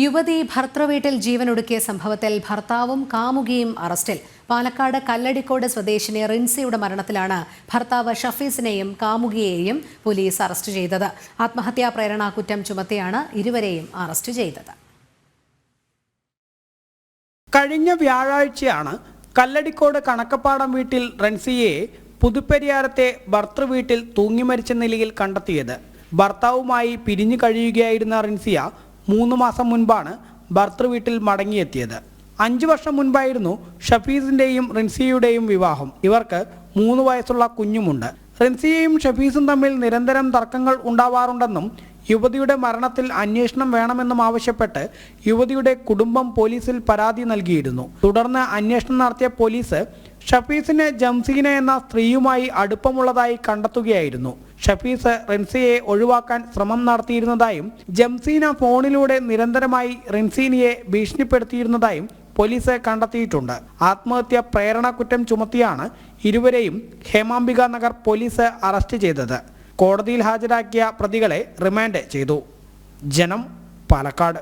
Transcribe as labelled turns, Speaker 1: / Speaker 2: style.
Speaker 1: യുവതി ഭർത്തൃവീട്ടിൽ ജീവനൊടുക്കിയ സംഭവത്തിൽ ഭർത്താവും കാമുകിയും അറസ്റ്റിൽ. പാലക്കാട് കല്ലടിക്കോട് സ്വദേശിനി റിൻസിയുടെ മരണത്തിലാണ് ഭർത്താവ് ഷഫീസിനെയും കാമുകിയെയും പോലീസ് അറസ്റ്റ് ചെയ്തത്. ആത്മഹത്യാ പ്രേരണാ കുറ്റം ചുമത്തിയാണ് ഇരുവരെയും അറസ്റ്റ് ചെയ്തത്.
Speaker 2: കഴിഞ്ഞ വ്യാഴാഴ്ചയാണ് കല്ലടിക്കോട് കണക്കപ്പാടം വീട്ടിൽ റൻസിയെ പുതുപ്പെരിയാരത്തെ ഭർത്തൃവീട്ടിൽ തൂങ്ങിമരിച്ച നിലയിൽ കണ്ടെത്തിയത്. ഭർത്താവുമായി പിരിഞ്ഞു കഴിയുകയായിരുന്ന റിൻസിയ മൂന്ന് മാസം മുൻപാണ് ഭർത്തൃവീട്ടിൽ മടങ്ങിയെത്തിയത്. അഞ്ചു വർഷം മുൻപായിരുന്നു ഷഫീസിന്റെയും റിൻസിയുടെയും വിവാഹം. ഇവർക്ക് മൂന്ന് വയസ്സുള്ള കുഞ്ഞുമുണ്ട്. റിൻസിയയും ഷഫീസും തമ്മിൽ നിരന്തരം തർക്കങ്ങൾ ഉണ്ടാവാറുണ്ടെന്നും യുവതിയുടെ മരണത്തിൽ അന്വേഷണം വേണമെന്നും ആവശ്യപ്പെട്ട് യുവതിയുടെ കുടുംബം പോലീസിൽ പരാതി നൽകിയിരുന്നു. തുടർന്ന് അന്വേഷണം നടത്തിയ പോലീസ് ഷഫീസിന് ജംസീന എന്ന സ്ത്രീയുമായി അടുപ്പമുള്ളതായി കണ്ടെത്തുകയായിരുന്നു. ഷഫീസ് റിൻസിയെ ഒഴിവാക്കാൻ ശ്രമം നടത്തിയിരുന്നതായും ജംസീന ഫോണിലൂടെ നിരന്തരമായി റിൻസീനിയെ ഭീഷണിപ്പെടുത്തിയിരുന്നതായും പോലീസ് കണ്ടെത്തിയിട്ടുണ്ട്. ആത്മഹത്യ പ്രേരണ കുറ്റം ചുമത്തിയാണ് ഇരുവരെയും ഹേമാംബിക നഗർ പോലീസ് അറസ്റ്റ് ചെയ്തത്. കോടതിയിൽ ഹാജരാക്കിയ പ്രതികളെ റിമാൻഡ് ചെയ്തു. ജനം പാലക്കാട്.